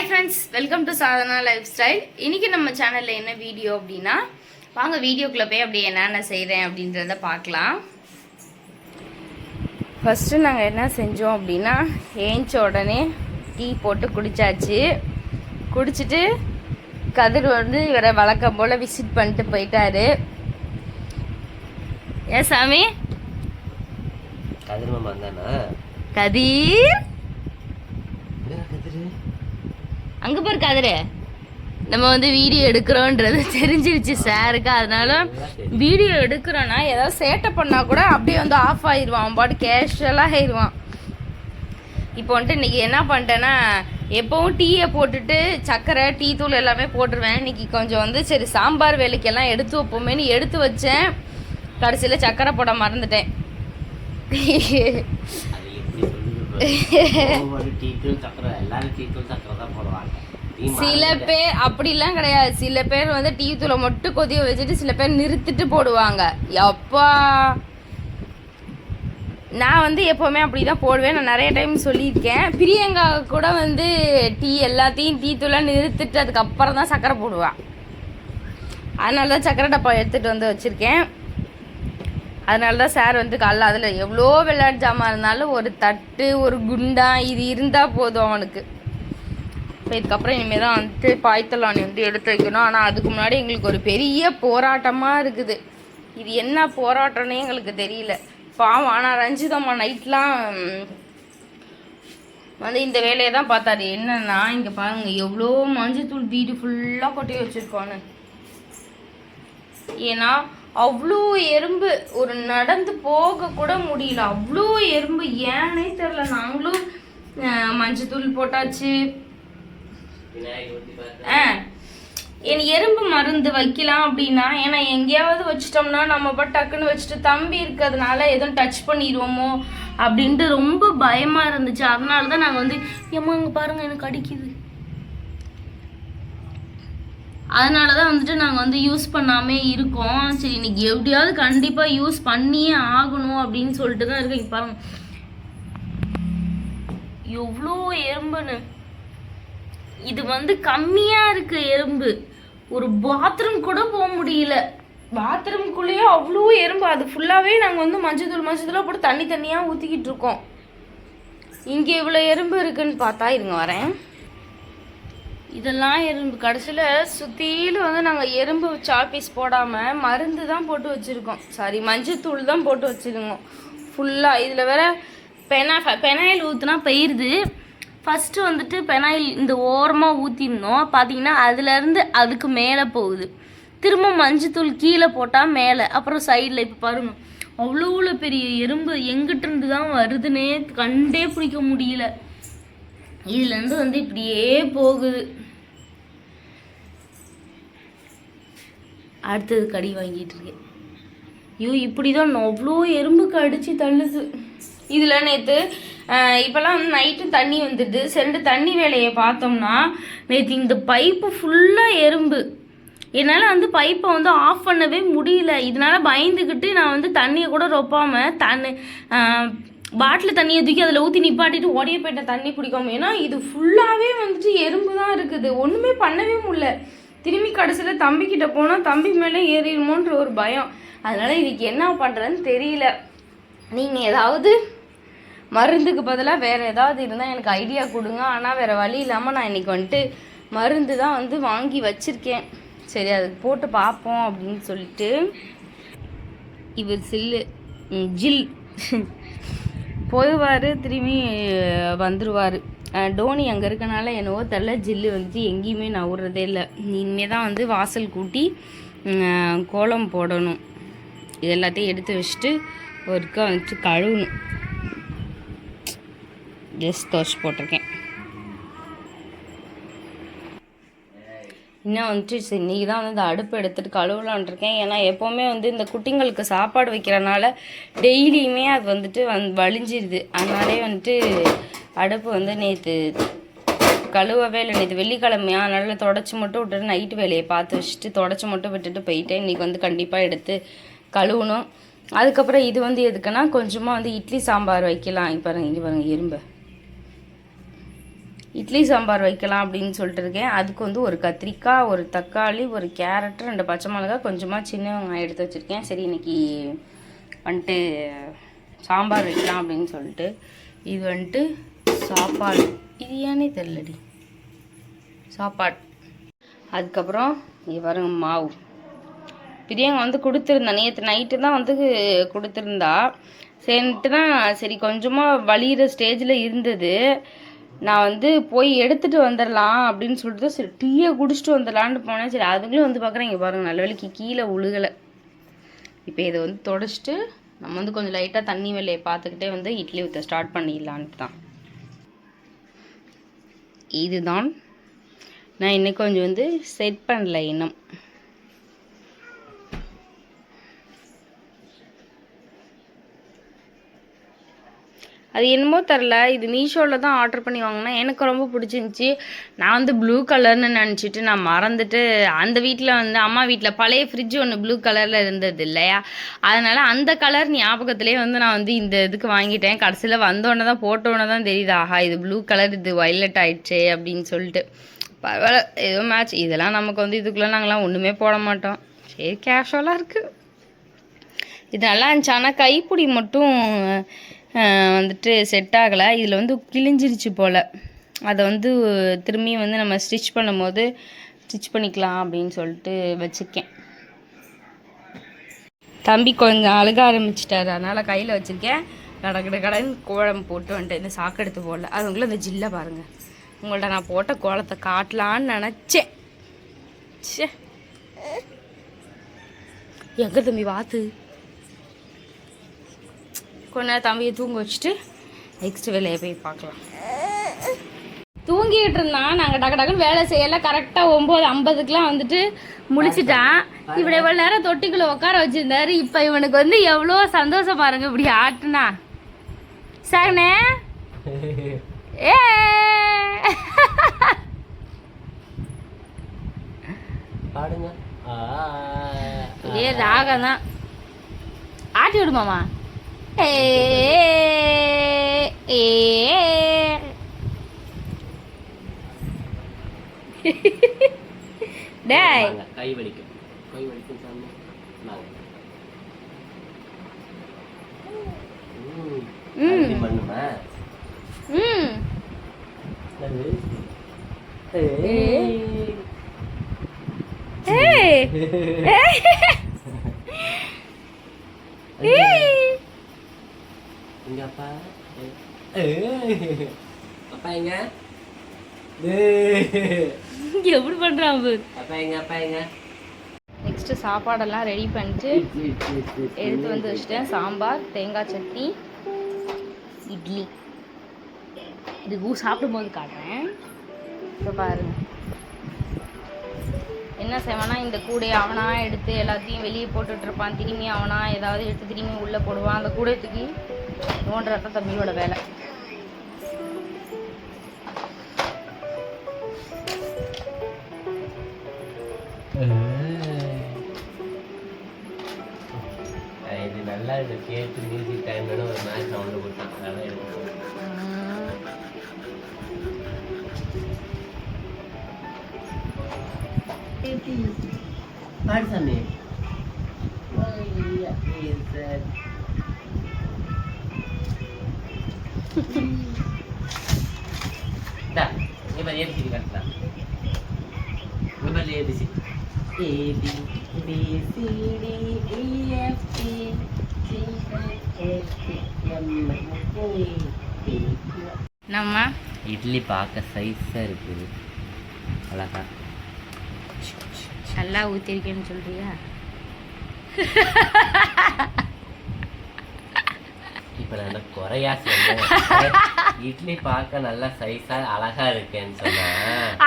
Hi friends welcome to Sadhana life style இன்னைக்கு நம்ம சேனலில் என்ன வீடியோ அப்படின்னா வாங்க வீடியோக்குள்ளே போய் அப்படி என்னென்ன செய்கிறேன் அப்படின்றத பார்க்கலாம். ஃபஸ்ட்டு நாங்கள் என்ன செஞ்சோம் அப்படின்னா ஏஞ்ச உடனே டீ போட்டு குடிச்சாச்சு. குடிச்சிட்டு கதிர் வந்து இவரை வழக்கம் போல் விசிட் பண்ணிட்டு போயிட்டாரு. ஏன் சாமி? கதிர் கதிர்? அங்கே பாரு கதிரு. நம்ம வந்து வீடியோ எடுக்கிறோன்றது தெரிஞ்சிருச்சு சாருக்கு. அதனால வீடியோ எடுக்கிறோன்னா ஏதாவது சேட்டை பண்ணால் கூட அப்படியே வந்து ஆஃப் ஆயிடுவான் அவன் பாட்டு கேஷுவலாக ஆயிடுவான் இப்போ வந்துட்டு இன்னைக்கு என்ன பண்ணிட்டேன்னா எப்போவும் டீயை போட்டுட்டு சர்க்கரை டீ தூள் எல்லாமே போட்டுருவேன். இன்னைக்கு கொஞ்சம் வந்து சரி சாம்பார் வேலைக்கெல்லாம் எடுத்து வைப்போமேன்னு எடுத்து வச்சேன். கடைசியில் சர்க்கரை போட மறந்துட்டேன். சக்கரை எல்லாரும் டீத்தூள் சக்கரை தான் போடுவாங்க நீ சில. பேர் அப்படிலாம் கிடையாது. சில பேர் வந்து டீ தூளை மட்டும் கொதிய வச்சுட்டு சில பேர் நிறுத்திட்டு போடுவாங்க. அப்பா நான் வந்து எப்போவுமே அப்படி தான் போடுவேன். நான் நிறைய டைம் சொல்லியிருக்கேன். பிரியங்கா கூட வந்து டீ எல்லாத்தையும் டீ தூளாக நிறுத்திட்டு அதுக்கப்புறம் தான் சக்கரை போடுவான் அதனால தான் சக்கரை டப்பா எடுத்துகிட்டு வந்து வச்சுருக்கேன். அதனால தான் சார் வந்து காலைல அதில் எவ்வளோ விளையாட்டு ஜாமான் இருந்தாலும் ஒரு தட்டு ஒரு குண்டா இது இருந்தால் போதும் அவனுக்கு. இப்போ இதுக்கப்புறம் இனிமேல் தான் வந்துட்டு பாய்த்தலானி வந்து எடுத்து வைக்கணும். ஆனால் அதுக்கு முன்னாடி எங்களுக்கு ஒரு பெரிய போராட்டமாக இருக்குது. இது என்ன போராட்டம்னே எங்களுக்கு தெரியல. பாவம் ஆனால் ரஞ்சிதம்மா நைட்லாம் வந்து இந்த வேலையை தான் பார்த்தாரு. என்னன்னா இங்கே பாருங்க எவ்வளோ மஞ்சத்தூள் வீடு ஃபுல்லாக கொட்டி வச்சுருக்கோன்னு. ஏன்னா அவ்வளோ எறும்பு ஒரு நடந்து போக கூட முடியல. அவ்வளோ எறும்பு ஏன்னே தெரில நாங்களும் மஞ்சத்தூள் போட்டாச்சு. ஆ. என் எறும்பு மருந்து வைக்கலாம் அப்படின்னா ஏன்னா எங்கேயாவது வச்சிட்டோம்னா நம்ம பாட்டு டக்குன்னு வச்சுட்டு தம்பி இருக்கிறதுனால எதுவும் டச் பண்ணிடுவோமோ அப்படின்ட்டு ரொம்ப பயமா இருந்துச்சு. அதனால தான் நாங்கள் வந்து ஏமா இங்கே பாருங்க எனக்கு அடிக்குது. அதனால தான் வந்துட்டு நாங்கள் வந்து யூஸ் பண்ணாமே இருக்கோம். சரி இன்னைக்கு எப்படியாவது கண்டிப்பாக யூஸ் பண்ணியே ஆகணும் அப்படின்னு சொல்லிட்டு தான் இருக்கேன் பாருங்க. எவ்வளோ எறும்புன்னு. இது வந்து கம்மியா இருக்கு எறும்பு. ஒரு பாத்ரூம் கூட போக முடியல. பாத்ரூம்குள்ளேயே அவ்வளோ எறும்பு. அது ஃபுல்லாகவே நாங்கள் வந்து மஞ்சள் தூள் மஞ்சள் தூளாக போட்டு தண்ணி தண்ணியாக ஊற்றிக்கிட்டு இருக்கோம். இங்கே இவ்வளோ எறும்பு இருக்குன்னு பார்த்தா இருங்க வரேன். இதெல்லாம் எறும்பு. கடைசியில் சுற்றிலும் வந்து நாங்கள் எறும்பு சாப்பீஸ் போடாமல் மருந்து தான் போட்டு வச்சுருக்கோம். சாரி மஞ்சத்தூள் தான் போட்டு வச்சுருக்கோம். ஃபுல்லாக இதில் வேற பெனா பெனாயில் ஊற்றுனா போயிடுது ஃபஸ்ட்டு வந்துட்டு பெனாயில் இந்த ஓரமாக ஊற்றிருந்தோம் பார்த்தீங்கன்னா அதுலேருந்து அதுக்கு மேலே போகுது. திரும்ப மஞ்சத்தூள் கீழே போட்டால் மேலே. அப்புறம் சைடில் இப்போ பாருங்கள் அவ்வளோ பெரிய எறும்பு எங்கிட்டிருந்து தான் வருதுன்னே கண்டே பிடிக்க முடியல. இதுலேருந்து வந்து இப்படியே போகுது. அடுத்தது கடி வாங்கிட்டு இருக்கேன். ஐயோ இப்படி தான் அவ்வளோ எறும்பு கடிச்சு தள்ளுது. இதில் நேற்று இப்போல்லாம் வந்து நைட்டு தண்ணி வந்துடுது. செண்டு தண்ணி வேலையை பார்த்தோம்னா நேற்று இந்த பைப்பு ஃபுல்லாக எறும்பு. என்னால் வந்து பைப்பை வந்து ஆஃப் பண்ணவே முடியல. இதனால பயந்துக்கிட்டு நான் வந்து தண்ணியை கூட ரொப்பாமல் தண்ணி பாட்டில் தண்ணியை தூக்கி அதில் ஊற்றி நிப்பாட்டிட்டு ஓடிய போயிட்டேன். தண்ணி பிடிக்காம ஏன்னா இது ஃபுல்லாகவே வந்துட்டு எறும்பு தான் இருக்குது. ஒன்றுமே பண்ணவே முடியல. திரும்பி கடைசியில் தம்பிக்கிட்ட போனால் தம்பி மேலே ஏறிடுமோன்ற ஒரு பயம். அதனால் இதுக்கு என்ன பண்ணுறதுன்னு தெரியல. நீங்கள் ஏதாவது மருந்துக்கு பதிலாக வேறு ஏதாவது இருந்தால் எனக்கு ஐடியா கொடுங்க. ஆனால் வேறு வழி இல்லாமல் நான் இன்றைக்கி வந்துட்டு மருந்து தான் வந்து வாங்கி வச்சுருக்கேன். சரி அதுக்கு போட்டு பார்ப்போம் அப்படின்னு சொல்லிட்டு. இவர் சில்லு ஜில். போயிடுவார் திரும்பி வந்துடுவார் டோனி அங்கே இருக்கனால என்னவோ தெரில ஜில்லு வந்துட்டு எங்கேயுமே நான் விடுறதே இல்லை. இனிமே தான் வந்து வாசல் கூட்டி கோலம் போடணும். இது எல்லாத்தையும் எடுத்து வச்சுட்டு ஒருக்கா வந்துட்டு கழுவணும். ஜஸ்ட் துவச்சி போட்டிருக்கேன். இன்னும் வந்துட்டு சரி இன்றைக்கி தான் வந்து அடுப்பு எடுத்துகிட்டு கழுவலான் இருக்கேன் ஏன்னா எப்போவுமே வந்து இந்த குட்டிங்களுக்கு சாப்பாடு வைக்கிறனால டெய்லியுமே அது வந்துட்டு வந் வலிஞ்சிருது அதனாலே வந்துட்டு அடுப்பு வந்து நேற்று கழுவவே இல்லை. நேற்று வெள்ளிக்கிழமையா அதனால தொடச்சி மட்டும் விட்டுட்டு நைட்டு வேலையை பார்த்து வச்சுட்டு தொடச்சி மட்டும் விட்டுட்டு போயிட்டேன். இன்றைக்கி வந்து கண்டிப்பாக எடுத்து கழுவணும். அதுக்கப்புறம் இது வந்து எதுக்குன்னா கொஞ்சமாக வந்து இட்லி சாம்பார் வைக்கலாம். இங்கே இங்கே பாருங்கள் இரும்பை இட்லி சாம்பார் வைக்கலாம் அப்படின்னு சொல்லிட்டு இருக்கேன். அதுக்கு வந்து ஒரு கத்திரிக்காய் ஒரு தக்காளி ஒரு கேரட் ரெண்டு பச்சை மிளகாய் கொஞ்சமாக சின்ன வெங்காயம் எடுத்து வச்சுருக்கேன். சரி இன்னைக்கு வந்துட்டு சாம்பார் வைக்கலாம் அப்படின்னு சொல்லிட்டு இது வந்துட்டு சாப்பாடு. இது ஏன்னே தெரிலடி சாப்பாடு. அதுக்கப்புறம் இங்கே மாவு. பிரியாங்க வந்து கொடுத்துருந்தா நேற்று நைட்டு தான் வந்து கொடுத்துருந்தா. சரின்ட்டு தான் சரி கொஞ்சமாக வலிகிற ஸ்டேஜில் இருந்தது. நான் வந்து போய் எடுத்துகிட்டு வந்துடலாம் அப்படின்னு சொல்லிட்டு சரி டீயை குடிச்சிட்டு வந்துடலான்னு போனேன். சரி அதுங்களும் வந்து பார்க்குறேன் இங்கே பாருங்கள் நல்ல வேலைக்கு கீழே உழுகலை. இப்போ இதை வந்து தொடச்சிட்டு நம்ம வந்து கொஞ்சம் லைட்டாக தண்ணி வேலையை பார்த்துக்கிட்டே வந்து இட்லி ஊற்ற ஸ்டார்ட் பண்ணிடலான்ட்டு தான். இதுதான் நான் இன்னும் கொஞ்சம் வந்து செட் பண்ணல இன்னும். அது என்னமோ தெரில இது மீஷோவில் தான் ஆர்டர் பண்ணி வாங்கினேன். எனக்கு ரொம்ப பிடிச்சிருந்துச்சி. நான் வந்து ப்ளூ கலர்னு நினச்சிட்டு நான் மறந்துட்டு அந்த வீட்டில் வந்து அம்மா வீட்டில் பழைய ஃப்ரிட்ஜ் ஒன்று ப்ளூ கலரில் இருந்தது இல்லையா? அதனால் அந்த கலர் ஞாபகத்துலேயே வந்து நான் வந்து இந்த இதுக்கு வாங்கிட்டேன். கடைசியில் வந்தோடனே தான் போட்டோன்னே தான் தெரியுது. ஆஹா இது ப்ளூ கலர் இது வயலட் ஆயிடுச்சு அப்படின்னு சொல்லிட்டு. பரவாயில்ல ஏதோ மேட்ச் இதெல்லாம் நமக்கு வந்து இதுக்குள்ளே நாங்களாம் ஒன்றுமே போட மாட்டோம். சரி கேஷுவலாக இருக்குது இது நல்லா இருந்துச்சு. ஆனால் கைப்பிடி மட்டும் வந்துட்டு செட் ஆகலை. இதில் வந்து கிழிஞ்சிருச்சு போல். அதை வந்து திரும்பி வந்து நம்ம ஸ்டிச் பண்ணும்போது ஸ்டிச் பண்ணிக்கலாம் அப்படின்னு சொல்லிட்டு வச்சுருக்கேன் தம்பி கொஞ்சம் அழுக ஆரம்பிச்சிட்டாரு. அதனால் கையில் வச்சுருக்கேன். கட கடன் கோலம் போட்டு வந்துட்டு இந்த சாக்கு எடுத்து போடல. அதுக்குள்ளே இந்த ஜில்லை பாருங்கள் உங்கள்கிட்ட நான் போட்ட கோலத்தை காட்டலான்னு நினச்சேன். ச்சே. எங்கே தம்பி வாத்து? கொஞ்ச நேரம் தம்பியை தூங்க வச்சுட்டு நெக்ஸ்ட் வேலையை போய் பார்க்கலாம். தூங்கிட்டு இருந்தான். நாங்கள் டக்கு டக்குன்னு வேலை செய்யல. கரெக்டாக ஒம்பது ஐம்பதுக்குலாம் வந்துட்டு முழிச்சிட்டான் இப்படி எவ்வளோ நேரம் தொட்டிக்குள்ளே உட்கார வச்சிருந்தாரு. இப்போ இவனுக்கு வந்து எவ்வளோ சந்தோஷம் பாருங்க. இப்படி ஆட்டுனா. சாகனே. ஏ. இதே ராகம் தான் ஆட்டி விடுமாமா ஏ ஏ டேய். கை வலிக்கும். கை வலிக்கும் சாமி. ம். பண்ணுமா? ம்? ஏய். ஏய். ஏய். இங்க அப்பா. அப்பா எங்க. எப்படி பண்றான் பாரு அப்பா எங்க அப்பா எங்க நெக்ஸ்ட் சாப்பாடெல்லாம் ரெடி பண்ணிட்டு எடுத்து வந்து வச்சுட்டேன். சாம்பார் தேங்காய் சட்னி இட்லி. இது ஊ சாப்பிடும்போது காட்டுறேன். இப்போ பாருங்க. என்ன செய்வானா இந்த கூடையை அவனா எடுத்து எல்லாத்தையும் வெளியே போட்டுட்டு இருப்பான். திரும்பி அவனா ஏதாவது எடுத்து திரும்பி உள்ளே போடுவான். அந்த தூக்கி நோண்டுறத தம்பியோட வேலை. இது நல்லா இருக்கு. கேட்டு மியூசிக் டைம் வேணும் ஒரு மேட்ச் சவுண்டு கொடுத்தான். அதெல்லாம் எடுத்து பாடு சாமி. N O P Q நம்ம இட்லி பார்க்க சைஸாக இருக்குது அழகா நல்லா ஊற்றிருக்கேன்னு சொல்றியா இப்போ நான் குறையா சொன்னேன் இட்லி பார்க்க நல்லா சைஸாக அழகா இருக்கேன்னு சொன்னா.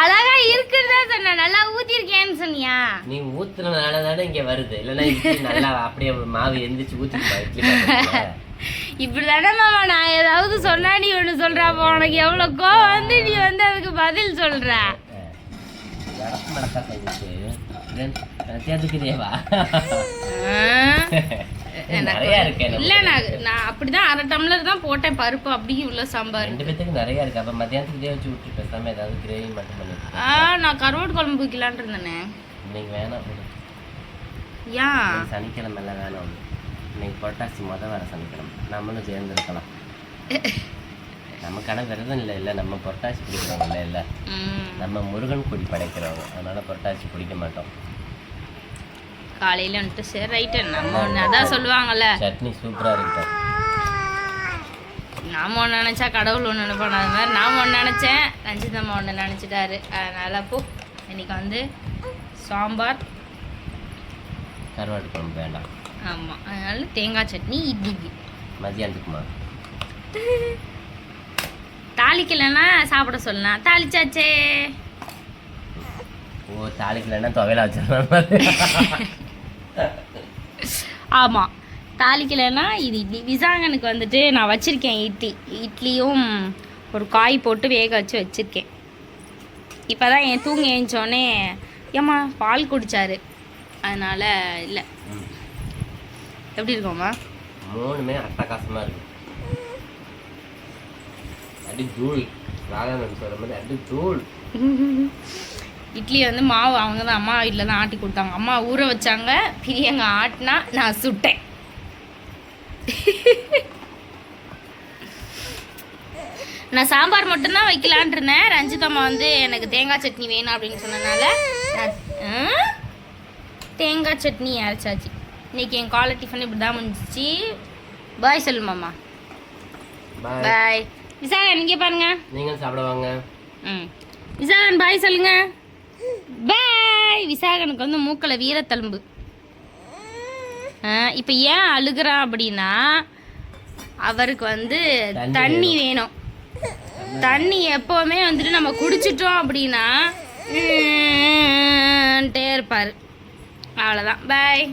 அழகா இருக்குன்னு தான் சொன்னேன். நல்லா ஊற்றிருக்கேன்னு சொன்னியா? நீ ஊத்துனதுனால தானே இங்க வருது. இல்லைன்னா இட்லி நல்லா அப்படியே மாவு எந்திரிச்சு ஊற்றிப்பா இட்லி. இப்படி தானே மாமா நான் ஏதாவது சொன்னா நீ ஒன்று சொல்றா அப்போ உனக்கு எவ்வளோ கோவம் வந்து நீ வந்து அதுக்கு பதில் மடக்கா செஞ்சுட்டு தேர்ந்துக்குதேவா நிறைய இருக்கு. இல்லை நான் நான் அப்படிதான் அரை டம்ளர் தான் போட்டேன் பருப்பு அப்படியே உள்ள சாம்பார். ரெண்டு பேத்துக்கு நிறைய இருக்கு. அப்ப மத்தியானத்துக்கு இதே வச்சு விட்டு பேசாம ஏதாவது கிரேவி மட்டும் பண்ணிட்டு ஆ நான் கருவாடு குழம்பு வைக்கலான் இருந்தேனே. இன்னைக்கு வேணாம் விடு. ஏன் இன்னைக்கு சனிக்கிழமை எல்லாம் வேணாம். இன்னைக்கு புரட்டாசி முத வர சனிக்கிழமை. நம்மளும் சேர்ந்து இருக்கலாம். நமக்கான விரதம் இல்லை இல்லை. நம்ம புரட்டாசி பிடிக்கிறவங்க இல்லை நம்ம முருகன் கொடி படைக்கிறவங்க. அதனால புரட்டாசி பிடிக்க மாட்டோம். காலையில வந்துட்டு சரி ரைட்டு நம்ம ஒன்று அதான் சொல்லுவாங்கல்ல. சட்னி சூப்பரா இருக்கும் நாம ஒன்று நினச்சா கடவுள் ஒன்று நினைப்பான் அது மாதிரி நாம் ஒன்று நினச்சேன். ரஞ்சிதம்மா ஒன்று நினச்சிட்டாரு. அதனால் போ இன்னைக்கு வந்து சாம்பார் கருவாட்டு குழம்பு வேண்டாம். ஆமாம் அதனால தேங்காய் சட்னி இட்லிக்கு. மதியானத்துக்குமா தாளிக்கலைன்னா சாப்பிட சொல்லலாம். தாளிச்சாச்சே. ஓ தாளிக்கலைன்னா துவையில வச்சிடலாம் ஆமாம் தாளிக்கலைன்னா இது இட்லி. விசாங்கனுக்கு வந்துட்டு நான் வச்சுருக்கேன் இட்லி. இட்லியும் ஒரு காய் போட்டு வேக வச்சு வச்சுருக்கேன். இப்போ தான் என் தூங்கி எழுந்தோடனே ஏம்மா பால் குடிச்சாரு. அதனால் இல்லை. எப்படி இருக்கோம்மா மூணுமே அட்டகாசமா இருக்கு. அடி தூள். ராதாமன் சொல்ற மாதிரி அடி தூள். இட்லி வந்து மாவு அவங்க தான் அம்மா வீட்டில் தான் ஆட்டி கொடுத்தாங்க. அம்மா ஊற வச்சாங்க பிரியங்க ஆட்டினா நான் சுட்டேன். நான் சாம்பார் மட்டும்தான் வைக்கலான் இருந்தேன். ரஞ்சிதம்மா வந்து எனக்கு தேங்காய் சட்னி வேணும் அப்படின்னு ஆ? தேங்காய் சட்னி அரைச்சாச்சு. இன்னைக்கு என் காலை டிஃபன் இப்படி தான் முடிஞ்சிச்சு பாய் சொல்லுமாம்மா பாய் பாய் விசாகா நீங்கள் பாருங்க. நீங்கள் சாப்பிட வாங்க. ம். விசாகன் பாய் சொல்லுங்க. பாய் விசாகனுக்கு வந்து மூக்கில் வீரத்தழும்பு. இப்போ ஏன் அழுகுறான் அப்படின்னா அவருக்கு வந்து தண்ணி வேணும். தண்ணி எப்போவுமே வந்துட்டு நம்ம குடிச்சிட்டோம் அப்படின்னா ம்ன்ட்டே இருப்பார் அவ்வளோதான் பாய்